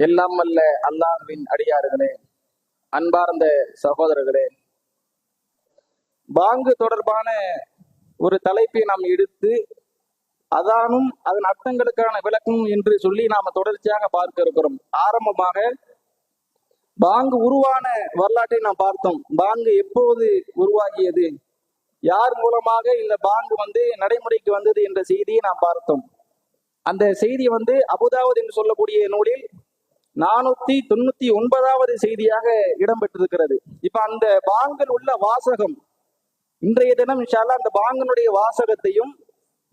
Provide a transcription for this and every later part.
எல்லாம் வல்ல அல்லாஹ்வின் அடியார்களே அன்பார்ந்த சகோதரர்களே. பாங்கு தொடர்பான ஒரு தலைப்பை நாம் எடுத்து அதானும் அதன் அர்த்தங்களுக்கான விளக்கம் என்று சொல்லி நாம தொடர்ச்சியாக பார்க்க இருக்கிறோம். ஆரம்பமாக பாங்கு உருவான வரலாற்றை நாம் பார்த்தோம். பாங்கு எப்போது உருவாகியது? யார் மூலமாக இந்த பாங்கு வந்து நடைமுறைக்கு வந்தது என்ற செய்தியை நாம் பார்த்தோம். அந்த செய்தி வந்து அபுதாவது என்று சொல்லக்கூடிய நூலில் நானூத்தி தொண்ணூத்தி ஒன்பதாவது செய்தியாக இடம்பெற்றிருக்கிறது. இப்ப அந்த பாங்கில் உள்ள வாசகம் இன்றைய தினம் இன்ஷால்லா அந்த பாங்கனுடைய வாசகத்தையும்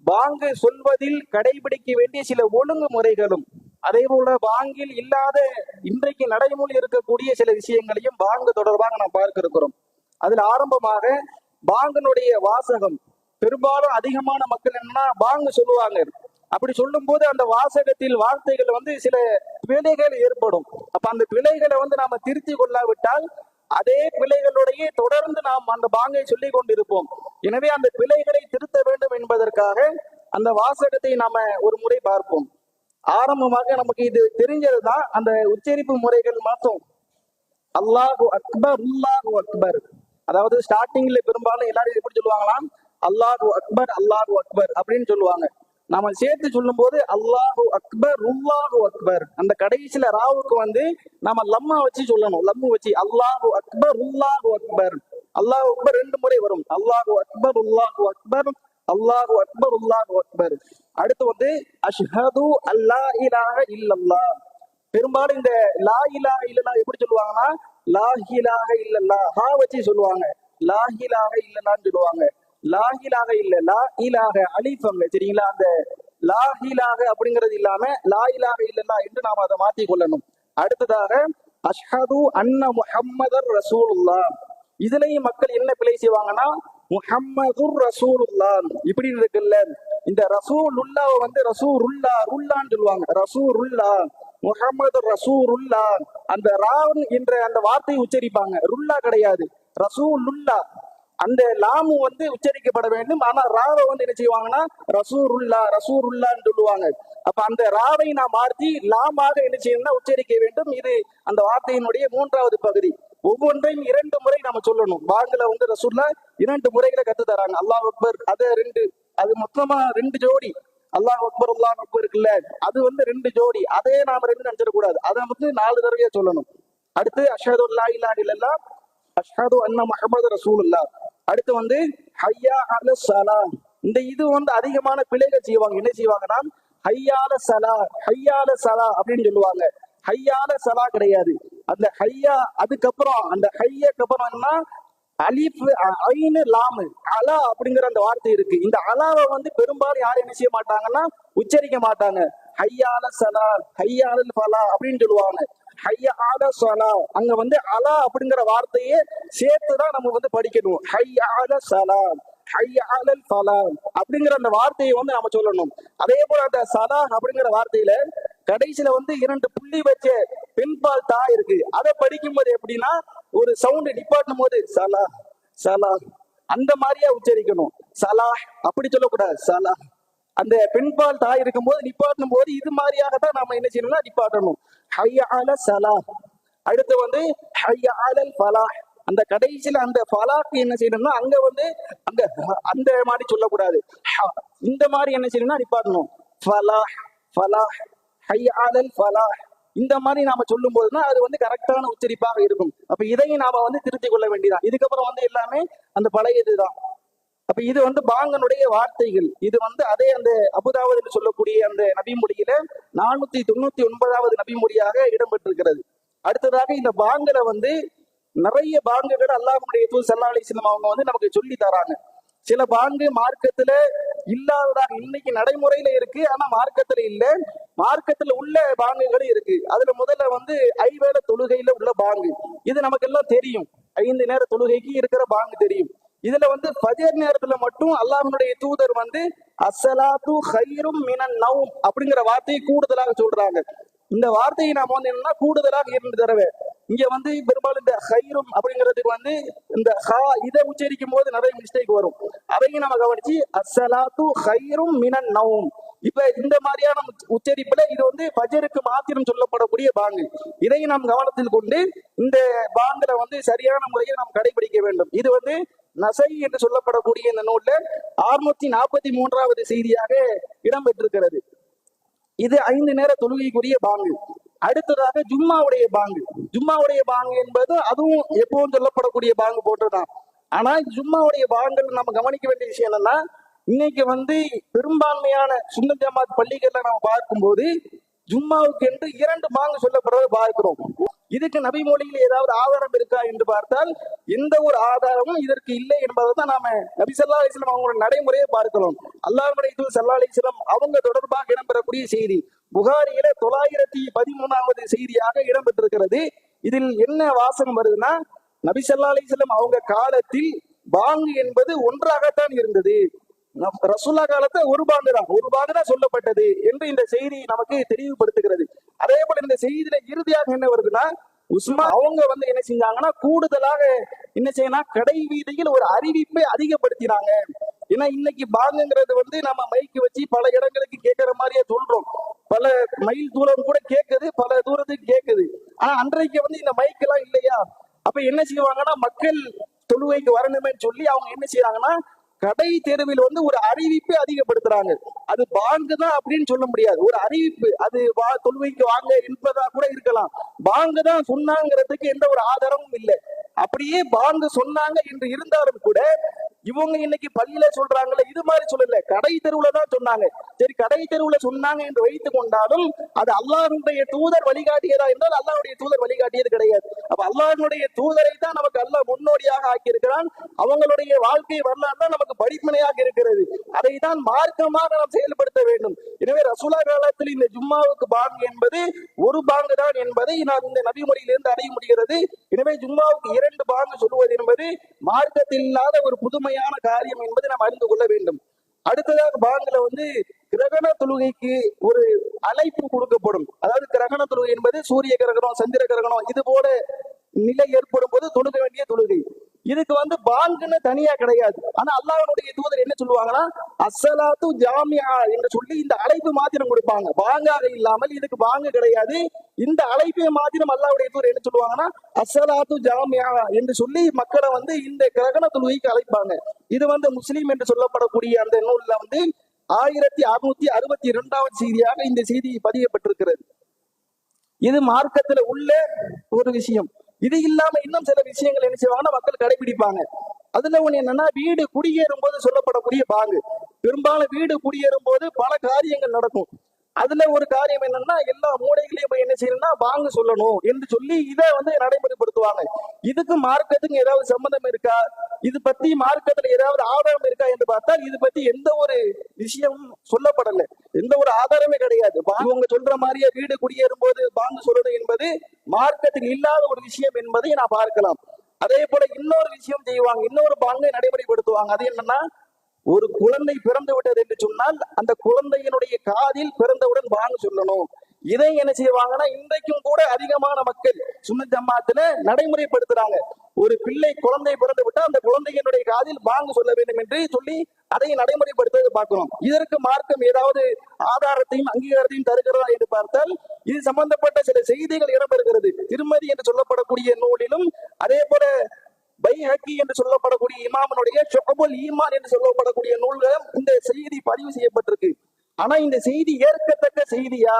பாங்கு சொல்வதில் கடைபிடிக்க வேண்டிய சில ஒழுங்குமுறைகளும் அதே போல பாங்கில் இல்லாத இன்றைக்கு நடைமுறை இருக்கக்கூடிய சில விஷயங்களையும் பாங்கு தொடர்பாக நாம் பார்க்க இருக்கிறோம் அதில் ஆரம்பமாக பாங்கனுடைய வாசகம் பெரும்பாலும் அதிகமான மக்கள் என்னன்னா பாங்கு சொல்லுவாங்க. அப்படி சொல்லும் போது அந்த வாசகத்தில் வார்த்தைகள் வந்து சில பிழைகள் ஏற்படும். அப்ப அந்த பிழைகளை வந்து நாம திருத்தி கொள்ளாவிட்டால் அதே பிழைகளுடைய தொடர்ந்து நாம் அந்த பாங்கை சொல்லி கொண்டிருப்போம். எனவே அந்த பிழைகளை திருத்த வேண்டும் என்பதற்காக அந்த வாசகத்தை நாம ஒரு முறை பார்ப்போம். ஆரம்பமாக நமக்கு இது தெரிஞ்சதுதான் அந்த உச்சரிப்பு முறைகள் மாத்தம் அல்லாஹு அக்பர் அல்லாஹு அக்பர். அதாவது ஸ்டார்டிங்ல பெரும்பாலும் எல்லாரும் எப்படி சொல்லுவாங்களாம்? அல்லாஹு அக்பர் அல்லாஹு அக்பர் அப்படின்னு சொல்லுவாங்க. நாம சேர்த்து சொல்லும் போது அல்லாஹு அக்பர் உல்லாஹு அக்பர். அந்த கடைசியில ராவுக்கு வந்து நாம லம்மா வச்சு சொல்லணும். லம்மு வச்சு அல்லாஹு அக்பர் உல்லாஹு அக்பர். அல்லாஹு அக்பர் ரெண்டு முறை வரும். அல்லாஹு அக்பர் உல்லாஹு அக்பர் அல்லாஹு அக்பர் உல்லாஹு அக்பர். அடுத்து வந்து அஷ்ஹது அல்லா இலாஹ இல்லல்லா பெரும்பாலும் இந்த லா இலாஹ இல்லல்லா எப்படி சொல்லுவாங்கன்னா லா இலாஹ இல்லல்லா ஹா வச்சு சொல்லுவாங்க. லா இலாஹ இல்லல்லான்னு சொல்லுவாங்க. லா ஹிலாக இல்ல லா ஹிலாக அலிஃபம் சரிங்களா? அந்த லா ஹிலாக அப்படிங்கிறது இல்லாம லா இலாஹ இல்லல்லா என்று நாம அதை மாத்திக் கொள்ளணும். அடுத்ததாக அஷ்ஹது அன்ன முஹம்மதர் ரசூலுல்லா. இதுலயும் மக்கள் என்ன பிழை செய்வாங்கன்னா முஹம்மதுர் ரசூலுல்லா. இப்படி இருக்குல்ல. இந்த ரசூலுல்லாவை வந்து ரசூருல்லா ருல்லான்னு சொல்லுவாங்க. ரசூருல்லா முஹம்மது ரசூருல்லா. அந்த ராவன் என்ற அந்த வார்த்தையை உச்சரிப்பாங்க. ருல்லா கிடையாது. ரசூலுல்லா. அந்த லாமு வந்து உச்சரிக்கப்பட வேண்டும். ஆனா ராவை வந்து என்ன செய்வாங்கன்னா ரசூருல்லா ரசூருல்லான்னு சொல்லுவாங்க. அப்ப அந்த ராவை நான் மாற்றி லாமாக என்ன செய்யணும்னா உச்சரிக்க வேண்டும். இது அந்த வார்த்தையினுடைய மூன்றாவது பகுதி. ஒவ்வொன்றையும் இரண்டு முறை நம்ம சொல்லணும். வாங்கல வந்து ரசூல்லா இரண்டு முறைகளை கத்து தராங்க. அல்லாஹ் அக்பர் அது ரெண்டு. அது மொத்தமா ரெண்டு ஜோடி. அல்லாஹ் அக்பர் அல்லாஹ் அக்பர் இருக்குல்ல அது வந்து ரெண்டு ஜோடி. அதே நாம ரெண்டு நினைச்சிடக்கூடாது. அதை வந்து நாலு தடவையா சொல்லணும். அடுத்து அஷதுல்லா இல்லா அஷ்ஹது அண்ணா முஹம்மது ரசூலுல்லா அடுத்து வந்து ஹையா அல சலா இந்த இது வந்து அதிகமான பிள்ளைகள் செய்வாங்க. என்ன செய்வாங்கன்னா ஹையால சலா ஹையால சலா அப்படின்னு சொல்லுவாங்க. ஹையால சலா கிடையாது. அந்த ஹையா அதுக்கப்புறம் அந்த ஹையக்கு அப்புறம் என்ன அலிஃப் ஐனு லாமு அலா அப்படிங்கிற அந்த வார்த்தை இருக்கு. இந்த அலாவை வந்து பெரும்பாலும் யாரும் என்ன செய்ய மாட்டாங்கன்னா உச்சரிக்க மாட்டாங்க. ஹையால சலா ஹையால ஃபலா அப்படின்னு சொல்லுவாங்க. ஹையால சலா. அங்க வந்து அலா அப்படிங்கிற வார்த்தையே சேர்த்துதான் நம்ம வந்து படிக்கணும். ஹையால சலா. ஹையாலல் ஃபலா. அப்படிங்கிற அந்த வார்த்தையை வந்து நம்ம சொல்லணும். அதே போல அந்த சலா அப்படிங்கிற வார்த்தையில கடைசியில வந்து இரண்டு புள்ளி வச்ச பெண்பால் தா இருக்கு. அதை படிக்கும்போது எப்படின்னா ஒரு சவுண்ட் நிப்பாட்டும் போது சலா சலா. அந்த மாதிரியா உச்சரிக்கணும். சலா அப்படி சொல்லக்கூடாது. சலா. அந்த பெண்பால் தாய் இருக்கும்போது நிப்பாட்டும் போது இது மாதிரியாக தான் நாம என்ன செய்யணும்னா நிப்பாட்டணும். ஹையால சலா அடுத்து வந்து ஹையாலல் ஃபலா அந்த கடைசியில அந்த ஃபலாக்கு என்ன செய்யணும்னா அங்க வந்து அந்த அந்த மாதிரி சொல்லக்கூடாது. இந்த மாதிரி என்ன செய்யணும்னா நிப்பாட்டணும். ஃபலா ஃபலா ஹையாலல் ஃபலா இந்த மாதிரி நாம சொல்லும் போதுனா அது வந்து கரெக்டான உச்சரிப்பாக இருக்கும். அப்ப இதையும் நாம வந்து திருத்திக் கொள்ள வேண்டியதான் இதுக்கப்புறம் வந்து எல்லாமே அந்த பழைய இதுதான் அப்ப இது வந்து பாங்கனுடைய வார்த்தைகள். இது வந்து அதே அந்த அபுதாவது என்று சொல்லக்கூடிய அந்த நபிமொழியில நானூத்தி தொண்ணூத்தி ஒன்பதாவது நபிமொழியாக இடம்பெற்றிருக்கிறது. அடுத்ததாக இந்த பாங்கல வந்து நிறைய பாங்குகள் அல்லாஹுடைய தூ சல்லா அலிஸ்லாம் அவங்க வந்து நமக்கு சொல்லி தராங்க. சில பாங்கு மார்க்கத்துல இல்லாததாக இன்னைக்கு நடைமுறையில இருக்கு ஆனா மார்க்கத்துல இல்ல. மார்க்கத்துல உள்ள பாங்குகளும் இருக்கு. அதுல முதல்ல வந்து ஐவேளை தொழுகையில உள்ள பாங்கு. இது நமக்கு எல்லாம் தெரியும். ஐந்து நேர தொழுகைக்கு இருக்கிற பாங்கு தெரியும். இதுல வந்து ஃபஜர் நேரத்துல மட்டும் அல்லாஹனுடைய தூதர் வந்து அசலாத்து ஹைரும் மினன் நவும் அப்படிங்கிற வார்த்தையை கூடுதலாக சொல்றாங்க. இந்த வார்த்தையை நாம வந்து என்னன்னா கூடுதலாக இரண்டு தடவை. இங்க வந்து பெரும்பாலும் இந்த ஹைரும் அப்படிங்கிறதுக்கு வந்து இந்த ஹா இதை உச்சரிக்கும் போது நிறைய மிஸ்டேக் வரும். அதையும் நம்ம கவனிச்சு அசலாத்து ஹைரும் மினன் நவும் இப்ப இந்த மாதிரியான உச்சரிப்புல இது வந்து பஜருக்கு மாத்திரம் சொல்லப்படக்கூடிய பாங்கு. இதையும் நாம் கவனத்தில் கொண்டு இந்த பாங்குல வந்து சரியான முறையில் நாம் கடைபிடிக்க வேண்டும். இது வந்து நசை என்று சொல்லப்படக்கூடிய இந்த நூல்ல அறுநூத்தி நாற்பத்தி மூன்றாவது செய்தியாக இடம்பெற்றிருக்கிறது. இது ஐந்து நேர தொழுகைக்குரிய பாங்கு. அடுத்ததாக ஜும்மாவுடைய பாங்கு. ஜும்மாவுடைய பாங்கு என்பது அதுவும் எப்பவும் சொல்லப்படக்கூடிய பாங்கு போட்டுதான் ஆனா ஜும்மாவுடைய பாங்குகள் நம்ம கவனிக்க வேண்டிய விஷயம் என்னன்னா இன்னைக்கு வந்து பெரும்பான்மையான சுந்தர் ஜமாத் பள்ளிகள்ல நம்ம பார்க்கும்போது ஜும்மாவுக்கு என்று இரண்டு பாங்கு சொல்லப்படுறதை பார்க்கிறோம். இதுக்கு நபி மொழியில் ஏதாவது ஆதாரம் இருக்கா என்று பார்த்தால் எந்த ஒரு ஆதாரமும் இதற்கு இல்லை என்பதை தான் நாம நபி சல்லா அலிஸ்லாம் அவங்களோட நடைமுறையை பார்க்கிறோம். அல்லாஹுடைய தூதர் சல்லா அலிஸ்லாம் அவங்க தொடர்பாக இடம்பெறக்கூடிய செய்தி புகாரியில தொள்ளாயிரத்தி பதிமூணாவது செய்தியாக இடம்பெற்றிருக்கிறது. இதில் என்ன வாசகம் வருதுன்னா நபி சல்லா அலிஸ்லாம் அவங்க காலத்தில் பாங்கு என்பது ஒன்றாகத்தான் இருந்தது. நம் ரசூல்லா காலத்துல ஒரு பாங்கு தான். ஒரு பாங்கு தான் சொல்லப்பட்டது என்று இந்த செய்தி நமக்கு தெளிவுபடுத்துகிறது. அதே போல இந்த செய்தியில இறுதியாக என்ன வருதுன்னா உஸ்மா அவங்க வந்து என்ன செஞ்சாங்கன்னா கூடுதலாக என்ன செய்யணும் கடை வீதியில் ஒரு அறிவிப்பை அதிகப்படுத்தினாங்க. ஏன்னா இன்னைக்கு பாங்குங்கிறது வந்து நம்ம மைக்கு வச்சு பல இடங்களுக்கு கேட்கிற மாதிரியே சொல்றோம் பல மைல் தூரம் கூட கேட்குது பல தூரத்துக்கு கேட்குது ஆனா அன்றைக்கு வந்து இந்த மைக் எல்லாம் இல்லையா? அப்ப என்ன செய்வாங்கன்னா மக்கள் தொழுவைக்கு வரணுமே சொல்லி அவங்க என்ன செய்யறாங்கன்னா கடை தெருவில் வந்து ஒரு அறிவிப்பை அதிகப்படுத்துறாங்க. அது பாங்கு தான் அப்படின்னு சொல்ல முடியாது. ஒரு அறிவிப்பு அது வா தொழுவைக்கு வாங்க என்பதா கூட இருக்கலாம். பாங்கு தான் சொன்னாங்கிறதுக்கு எந்த ஒரு ஆதாரமும் இல்லை. அப்படியே பாங்கு சொன்னாங்க என்று இருந்தாலும் கூட இவங்க இன்னைக்கு பள்ளியில சொல்றாங்கல்ல இது மாதிரி சொல்லல. கடை தெருவுல தான் சொன்னாங்க. சரி கடை தெருவுல சொன்னாங்க என்று வைத்துக் கொண்டாலும் அது அல்லாஹனுடைய தூதர் வழிகாட்டியதா என்றால் அல்லாஹுடைய தூதர் வழிகாட்டியது கிடையாது. அப்ப அல்லாஹனுடைய தூதரை தான் நமக்கு அல்லாஹ் முன்னோடியாக ஆக்கியிருக்கிறான். அவங்களுடைய வாழ்க்கை வரலாறு தான் நமக்கு படிப்பனையாக இருக்கிறது. அதை தான் மார்க்கமாக நாம் செயல்படுத்த வேண்டும். எனவே ரசூலா காலத்தில் இந்த ஜும்மாவுக்கு பாங்கு என்பது ஒரு பாங்கு தான் என்பதை நாம் இந்த நபிமுறையிலிருந்து அறிய முடிகிறது. எனவே ஜும்மாவுக்கு இரண்டு பாங்கு சொல்லுவது என்பது மார்க்கத்தில் இல்லாத ஒரு உண்மையான காரியம் என்பதை நாம் அறிந்து கொள்ள வேண்டும். அடுத்ததாக பாங்குல வந்து கிரகண தொழுகைக்கு ஒரு அழைப்பு கொடுக்கப்படும். அதாவது கிரகண தொழுகை என்பது சூரிய கிரகணம் சந்திர கிரகணம் இது போல நிலை ஏற்படும் போது தொழுக வேண்டிய தொழுகை. இதுக்கு வந்து பாங்குன்னு தனியா கிடையாது. ஆனா அல்லாஹ்வுடைய தூதர் என்ன சொல்லுவாங்கன்னா அசலாத்து ஜாமியா என்று சொல்லி இந்த அழைப்பு மாத்திரம் கொடுப்பாங்க. பாங்காக இல்லாமல் இதுக்கு பாங்கு கிடையாது. இந்த அழைப்பை மாத்திரம் அல்லாவுடைய தூதர் என்ன சொல்லுவாங்கன்னா அசலாத்து ஜாமியா என்று சொல்லி மக்களை வந்து இந்த கிரகண தொழுகைக்கு அழைப்பாங்க. இது வந்து முஸ்லீம் என்று சொல்லப்படக்கூடிய அந்த நூல்ல வந்து ஆயிரத்தி அறுநூத்தி அறுபத்தி இரண்டாவது செய்தியாக இந்த செய்தி பதியப்பட்டிருக்கிறது. இது மார்க்கத்துல உள்ள ஒரு விஷயம். இது இல்லாம இன்னும் சில விஷயங்கள் என்ன செய்வாங்கன்னா மக்கள் கடைபிடிப்பாங்க. அதுல ஒண்ணு என்னன்னா வீடு குடியேறும் போது சொல்லப்படக்கூடிய பாங்கு. பெரும்பாலும் வீடு குடியேறும் போது பல காரியங்கள் நடக்கும். அதுல ஒரு காரியம் என்னன்னா எல்லா மூடைகளையும் போய் என்ன செய்யணும்னா வாங்க சொல்லணும் என்று சொல்லி இதை வந்து நடைமுறைப்படுத்துவாங்க. இதுக்கு மார்க்கத்துக்கு ஏதாவது சம்பந்தம் இருக்கா? இது பத்தி மார்க்கத்துல ஏதாவது ஆதாரம் இருக்கா என்று பார்த்தால் இது பத்தி எந்த ஒரு விஷயமும் சொல்லப்படல. எந்த ஒரு ஆதாரமே கிடையாது. பா- இவங்க சொல்ற மாதிரியே வீடு குடியேறும் போது பாங்கு சொல்லணும் என்பது மார்க்கத்தில் இல்லாத ஒரு விஷயம் என்பதை நான் பார்க்கலாம். அதே போல இன்னொரு விஷயம் செய்வாங்க. இன்னொரு பாங்கை நடைமுறைப்படுத்துவாங்க. அது என்னன்னா ஒரு குழந்தை பிறந்து விட்டது என்று சொன்னால் அந்த குழந்தையினுடைய காதில் பிறந்தவுடன் வாங்க சொல்லணும். இதை என்ன செய்வாங்கன்னா இன்றைக்கும் கூட அதிகமான மக்கள் சுன்ன ஜமாத்துல நடைமுறைப்படுத்துறாங்க. ஒரு பிள்ளை குழந்தை பிறந்து விட்டால் அந்த குழந்தையினுடைய காதில் வாங்க சொல்ல வேண்டும் என்று சொல்லி அதை நடைமுறைப்படுத்துவதை பார்க்கிறோம் இதற்கு மார்க்கம் ஏதாவது ஆதாரத்தையும் அங்கீகாரத்தையும் தருகிறதா என்று பார்த்தால் இது சம்பந்தப்பட்ட சில செய்திகள் இடம்பெறுகிறது. திருமதி என்று சொல்லப்படக்கூடிய நூலிலும் அதே போல பைஹக்கி என்று சொல்லப்படக்கூடிய இமாமனுடைய சொகபுல் ஈமான் என்று சொல்லப்படக்கூடிய நூல்களும் இந்த செய்தி பதிவு செய்யப்பட்டிருக்கு. ஆனா இந்த செய்தி ஏற்கத்தக்க செய்தியா?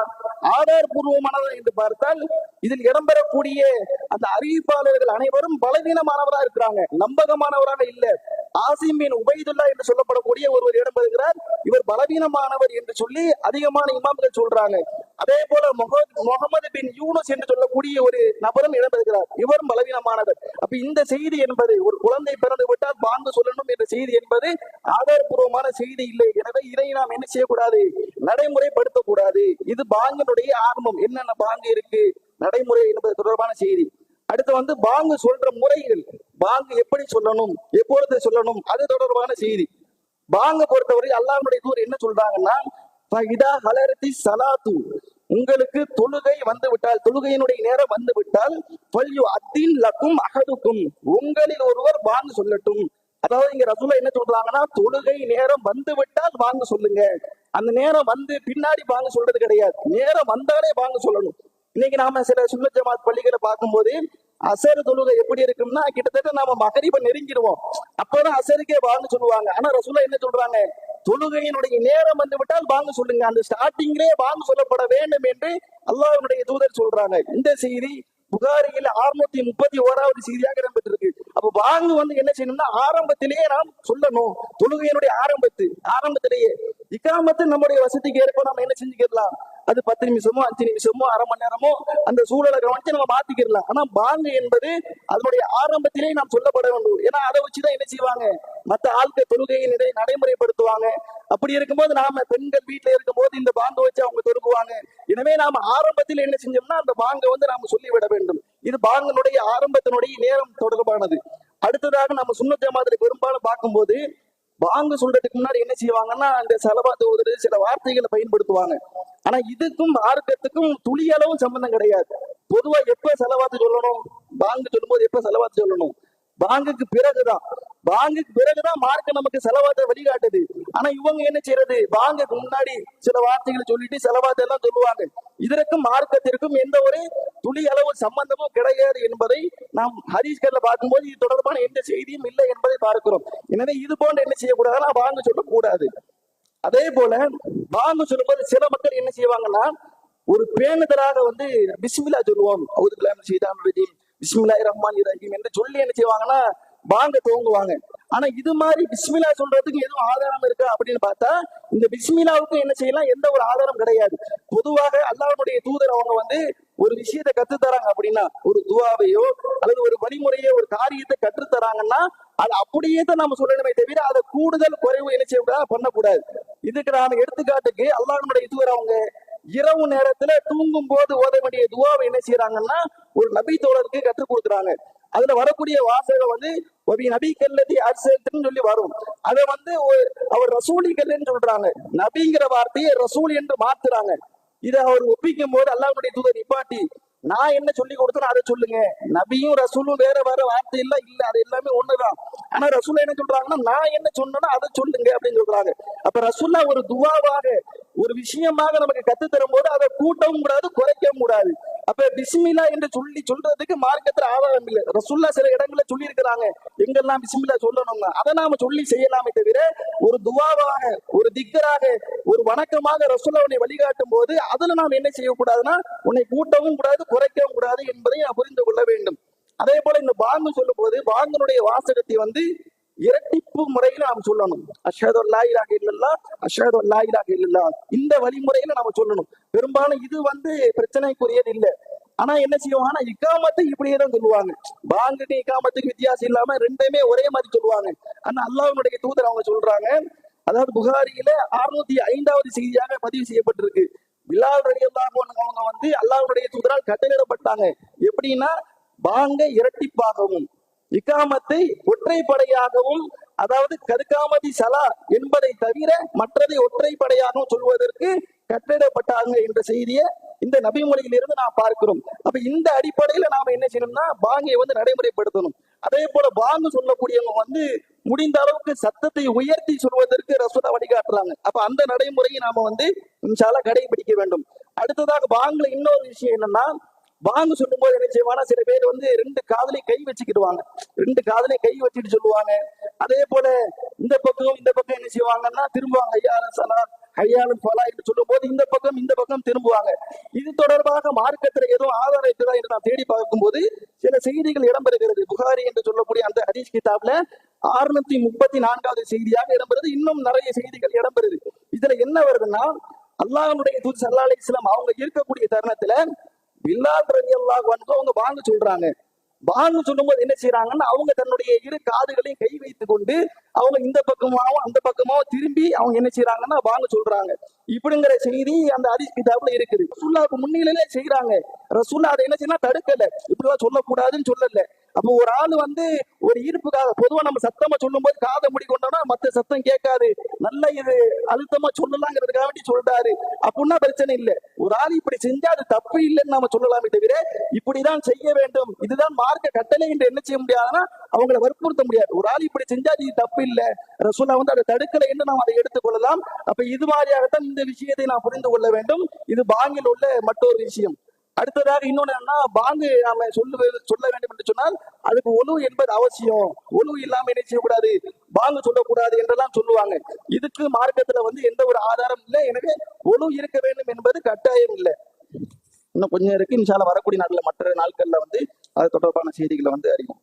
ஆதாரபூர்வமானதா என்று பார்த்தால் இதில் இடம்பெறக்கூடிய அந்த அறிவிப்பாளர்கள் அனைவரும் பலவீனமானவரா இருக்கிறாங்க. நம்பகமானவராக இல்ல. ஆசிம் பின் உபைதுல்லா என்று சொல்லப்படக்கூடிய ஒருவர் இடம்பெறுகிறார். இவர் பலவீனமானவர் என்று சொல்லி அதிகமான இமாம்கள் சொல்றாங்க. அதே போல முகமது முகமது பின் யூனுஸ் என்று சொல்லக்கூடிய ஒரு நபரும் இடம்பெறுகிறார். இவரும் பலவீனமானவர். அப்ப இந்த செய்தி என்பது ஒரு குழந்தை பிறந்து விட்டால் பாங்கு சொல்லணும் என்ற செய்தி என்பது ஆதாரபூர்வமான செய்தி இல்லை. எனவே இதை நாம் என்ன செய்யக்கூடாது? நடைமுறைப்படுத்தக்கூடாது. இது பாங்கினுடைய ஆரம்பம். என்னென்ன பாங்கு இருக்கு? நடைமுறை என்பது தொடர்பான செய்தி. அடுத்து வந்து பாங்கு சொல்ற முறைகள். பாங்கு எப்படி சொல்லணும் எப்பொழுது சொல்லணும் அது தொடர்பான செய்தி. பாங்க பொறுத்தவரை அல்லாஹனுடைய தூர் என்ன சொல்றாங்கன்னா ஹலரத்தி ஸலாத்து உங்களுக்கு தொழுகை வந்து விட்டால் தொழுகையினுடைய நேரம் வந்து விட்டால் பல்யு அத்தின் லக்கும் அகதுக்கும் உங்களில் ஒருவர் வாங்க சொல்லட்டும். அதாவது இங்க ரசூலா என்ன சொல்றாங்கன்னா தொழுகை நேரம் வந்து விட்டால் வாங்க சொல்லுங்க. அந்த நேரம் வந்து பின்னாடி வாங்க சொல்றது கிடையாது. நேரம் வந்தாலே வாங்க சொல்லணும். இன்னைக்கு நாம சில சுன்ன ஜமாத் பள்ளிகளை பார்க்கும்போது அசர் தொழுகை எப்படி இருக்கும்னா கிட்டத்தட்ட நாம மகரிப நெருங்கிடுவோம். அப்பதான் அசருக்கே வாங்க சொல்லுவாங்க. ஆனா ரசூலா என்ன சொல்றாங்க? தொழுகையினுடைய நேரம் வந்து விட்டால் வாங்க சொல்லுங்க. அந்த ஸ்டார்டிங்லேயே வாங்க சொல்லப்பட வேண்டும் என்று அல்லாஹனுடைய தூதர் சொல்றாங்க. இந்த செய்தி புகாரியில் அறுநூத்தி முப்பத்தி ஓராவது செய்தியாக இடம்பெற்றிருக்கு. அப்ப வாங்க வந்து என்ன செய்யணும்னா ஆரம்பத்திலேயே நாம் சொல்லணும். தொழுகையினுடைய ஆரம்பத்து ஆரம்பத்திலேயே இக்காமத்து நம்முடைய வசதிக்கு ஏற்ப நம்ம என்ன செஞ்சுக்கலாம் அது பத்து நிமிஷமோ அஞ்சு நிமிஷமோ அரை மணி நேரமோ அந்த சூழலை கவனிச்சு நம்ம மாத்திக்கிடலாம் ஆனா பாங்கு என்பது அதனுடைய ஆரம்பத்திலே நாம் சொல்லப்பட வேண்டும். ஏன்னா அதை வச்சுதான் என்ன செய்வாங்க? மத்த ஆட்கள் தொழுகையின் இதை நடைமுறைப்படுத்துவாங்க. அப்படி இருக்கும்போது நாம பெண்கள் வீட்டுல இருக்கும்போது இந்த பாங்கை வச்சு அவங்க தொழுகுவாங்க. எனவே நாம ஆரம்பத்தில் என்ன செஞ்சோம்னா அந்த பாங்கை வந்து நாம சொல்லிவிட வேண்டும். இது பாங்கனுடைய ஆரம்பத்தினுடைய நேரம் தொடர்பானது. அடுத்ததாக நம்ம சுண்ண ஜமாத்துல பெரும்பாலும் பார்க்கும்போது பாங்கு சொல்றதுக்கு முன்னாடி என்ன செய்வாங்கன்னா அந்த செலவாத்து ஓதுறது சில வார்த்தைகளை பயன்படுத்துவாங்க. ஆனா இதுக்கும் மார்க்கத்துக்கும் துளி அளவும் சம்பந்தம் கிடையாது. பொதுவா எப்ப செலவாத்து சொல்லணும்? பாங்கு சொல்லும்போது எப்ப செலவாத்து சொல்லணும்? பாங்குக்கு பிறகுதான். பாங்குக்கு பிறகுதான் மார்க்க நமக்கு செலவாத்தை வழிகாட்டுது. ஆனா இவங்க என்ன செய்யறது? பாங்குக்கு முன்னாடி சில வார்த்தைகளை சொல்லிட்டு செலவாத்தை எல்லாம் சொல்லுவாங்க. இதற்கும் மார்க்கத்திற்கும் எந்த ஒரு துளி அளவு சம்பந்தமும் கிடையாது என்பதை நாம் ஹரிஸ்கர்ல பார்க்கும்போது இது தொடர்பான எந்த செய்தியும் இல்லை என்பதை பார்க்கிறோம். எனவே இது போன்ற என்ன செய்யக்கூடாதுன்னா வாங்க சொல்லக்கூடாது. அதே போல வாங்க சொல்லும்போது சில மக்கள் என்ன செய்வாங்கன்னா ஒரு பேணுதலாக வந்து பிஸ்மில்லா சொல்லுவோம். அவுதுபில்லாம் செய்தான் ரஜீம். பிஸ்மில்லாஹிர் ரஹ்மான் ரஹீம் என்று சொல்லி என்ன செய்வாங்கன்னா வாங்க தூங்குவாங்க ஆனா இது மாதிரி பிஸ்மிலா சொல்றதுக்கு எதுவும் ஆதாரம் இருக்கா அப்படின்னு பார்த்தா இந்த பிஸ்மிலாவுக்கு என்ன செய்யலாம்? எந்த ஒரு ஆதாரம் கிடையாது. பொதுவாக அல்லாவுடைய தூதர் அவங்க வந்து ஒரு விஷயத்தை கத்து தராங்க அப்படின்னா ஒரு துவாவையோ அல்லது ஒரு வழிமுறையோ ஒரு காரியத்தை கற்று தராங்கன்னா அது அப்படியே தான் நம்ம சொல்லணுமே தவிர அதை கூடுதல் குறைவு என்ன செய்யக்கூடாது? பண்ணக்கூடாது. இதுக்கு நான் எடுத்துக்காட்டுக்கு அல்லாஹ்வுடைய தூதர் அவங்க இரவு நேரத்துல தூங்கும் போது ஓத வேண்டிய துவாவை என்ன செய்யறாங்கன்னா ஒரு நபி தோழருக்கு கற்றுக் கொடுக்குறாங்க. அதுல வரக்கூடிய வாசகம் வந்து ஒரு நபி கல்லதி அர்சத்துன்னு சொல்லி வரும். அதை வந்து அவர் ரசூலி சொல்றாங்க. நபிங்கிற வார்த்தையை ரசூல் என்று மாத்துறாங்க. இதை அவர் ஒப்பிக்கும் போது அல்லாஹ்வுடைய தூதர் நிப்பாட்டி நான் என்ன சொல்லி கொடுத்தனோ அதை சொல்லுங்க. நபியும் ரசூலும் வேற வேற வார்த்தை இல்ல இல்ல அது எல்லாமே ஒண்ணுதான். ஆனா ரசூல் என்ன சொல்றாங்கன்னா நான் என்ன சொன்னனோ அதை சொல்லுங்க அப்படின்னு சொல்றாங்க. அப்ப ரசூல்லா ஒரு துவாவாக ஒரு விஷயமாக நமக்கு கத்து தரும் போது அதை கூட்டவும் கூடாது குறைக்கவும் கூடாது. அப்ப பிஸ்மில்லா என்று சொல்லி சொல்றதுக்கு மார்க்கத்துல ஆதாரம் இல்லை. ரசுல்லா சில இடங்கள்ல சொல்லி இருக்கிறாங்க எங்கெல்லாம் பிஸ்மில்லா சொல்லணும்னா அதை நாம சொல்லி செய்யலாமே தவிர ஒரு துவாவாக ஒரு திக்கராக ஒரு வணக்கமாக ரசுல்லா உன்னை வழிகாட்டும் போது அதுல நாம் என்ன செய்யக்கூடாதுன்னா உன்னை கூட்டவும் கூடாது குறைக்கவும் கூடாது என்பதை நான் புரிந்து கொள்ள வேண்டும். அதே போல இந்த பாங்கு சொல்லும் போது பாங்கனுடைய வாசகத்தை வந்து இரட்டிப்பு முறையில நாம் சொல்லணும். அஷேதோ லாயிலாக இல்லல்லா அஷேதோ லாயிலாக இல்லல்லா இந்த வழிமுறையில நாம சொல்லணும். பெரும்பாலும் இது வந்து பிரச்சனைக்குரியது இல்ல. ஆனா என்ன செய்வாங்கன்னா இக்காமத்தை இப்படியே தான் சொல்லுவாங்க. பாங்குக்கு இக்காமத்துக்கு வித்தியாசம் இல்லாம ரெண்டுமே ஒரே மாதிரி சொல்லுவாங்க. ஆனா அல்லாவுடைய தூதர் அவங்க சொல்றாங்க அதாவது புகாரியில அறுநூத்தி ஐந்தாவது செய்தியாக பதிவு செய்யப்பட்டிருக்கு. பிலால் ரலியல்லாஹு அவங்க வந்து அல்லாஹ்வுடைய தூதரால் கட்டளையிடப்பட்டாங்க. எப்படின்னா பாங்க இரட்டிப்பாகவும் இக்காமத்தை ஒற்றைப்படையாகவும் அதாவது கதுக்காமதி சலா என்பதை தவிர மற்றதை ஒற்றைப்படையாகவும் சொல்வதற்கு கட்டிடப்பட்டாங்க என்ற செய்தியை இந்த நபிமொழியிலிருந்து நாம் பார்க்கிறோம். அப்ப இந்த அடிப்படையில நாம என்ன செய்யணும்னா பாங்கை வந்து நடைமுறைப்படுத்தணும். அதே போல பாங்கு சொல்லக்கூடியவங்க வந்து முடிந்த அளவுக்கு சத்தத்தை உயர்த்தி சொல்வதற்கு ரசூலா வழிகாட்டுறாங்க. அப்ப அந்த நடைமுறையை நாம வந்து இன்ஷால்லா கடைபிடிக்க வேண்டும். அடுத்ததாக பாங்குல இன்னொரு விஷயம் என்னன்னா வான்னு சொல்லும் போது என்ன செய்வாங்கன்னா சில பேர் வந்து ரெண்டு காதலையும் கை வச்சுக்கிடுவாங்க. ரெண்டு காதலையும் கை வச்சுட்டு சொல்லுவாங்க. அதே போல இந்த பக்கம் இந்த பக்கம் என்ன செய்வாங்கன்னா திரும்புவாங்க. ஐயா சலா ஐயாலும் பலா என்று சொல்லும் போது இந்த பக்கம் இந்த பக்கம் திரும்புவாங்க. இது தொடர்பாக மார்க்கத்துல எதுவும் ஆதாரம் இருக்குதா என்று நான் தேடி பார்க்கும்போது சில செய்திகள் இடம்பெறுகிறது. புகாரி என்று சொல்லக்கூடிய அந்த ஹதீஸ் கிதாப்ல அறுநூத்தி முப்பத்தி நான்காவது செய்தியாக இடம்பெறுது. இன்னும் நிறைய செய்திகள் இடம்பெறுது. இதுல என்ன வருதுன்னா அல்லாஹனுடைய தூது சல்லா அலிஸ்லாம் அவங்க இருக்கக்கூடிய தருணத்துல பில்லால் ரவி அல்லாஹ் வந்து அவங்க வாங்க சொல்றாங்க. வாங்க சொல்லும்போது என்ன செய்யறாங்கன்னா அவங்க தன்னுடைய இரு காதுகளையும் கை வைத்து கொண்டு அவங்க இந்த பக்கமாவும் அந்த பக்கமாவும் திரும்பி அவங்க என்ன செய்யறாங்கன்னா வாங்க சொல்றாங்க. இப்படிங்கிற செய்தி அந்த ஹதீஸ் கிதாப்ல இருக்குது. ரசூல்லாவுக்கு முன்னிலையிலே செய்யறாங்க ரசூல்லா அதை என்ன செய்யலாம் தடுக்கல. இப்படிலாம் சொல்லக்கூடாதுன்னு சொல்லல. அப்போ ஒரு ஆள் வந்து ஒரு ஈர்ப்புக்காக பொதுவா நம்ம சத்தமா சொல்லும்போது காதை முடி கொண்டோம்னா மத்த சத்தம் கேட்காது. நல்ல இது அழுத்தமா சொல்லலாங்கிறதுக்காக வேண்டி சொல்றாரு. அப்படின்னா பிரச்சனை இல்லை. ஒரு ஆள் இப்படி செஞ்சா அது தப்பு இல்லைன்னு நாம சொல்லலாமே தவிர இப்படிதான் செய்ய வேண்டும். இதுதான் மார்க்க கட்டளை என்று என்ன செய்ய முடியாதுன்னா அவங்களை வற்புறுத்த முடியாது. ஒரு ஆள் இப்படி செஞ்சா அது தப்பு இல்லை. ரசூலா வந்து அதை தடுக்கலை என்று நாம் அதை எடுத்துக்கொள்ளலாம். அப்ப இது மாதிரியாகத்தான் இந்த விஷயத்தை நாம் புரிந்து கொள்ள வேண்டும். இது பாங்கில் உள்ள மற்றொரு விஷயம். அடுத்ததாக இன்னொன்னு என்னன்னா பாங்கு நாம சொல்லு சொல்ல வேண்டும் என்று சொன்னால் அதுக்கு ஒலு என்பது அவசியம். ஒலு இல்லாம என்ன செய்யக்கூடாது? பாங்கு சொல்லக்கூடாது என்றெல்லாம் சொல்லுவாங்க. இதுக்கு மார்க்கத்துல வந்து எந்த ஒரு ஆதாரம் இல்லை. எனவே ஒலு இருக்க வேண்டும் என்பது கட்டாயம் இல்லை. இன்னும் கொஞ்சம் இருக்கு. இன்ஷால வரக்கூடிய நாட்கள் மற்ற நாட்கள்ல வந்து அது தொடர்பான செய்திகளை வந்து அறிவோம்.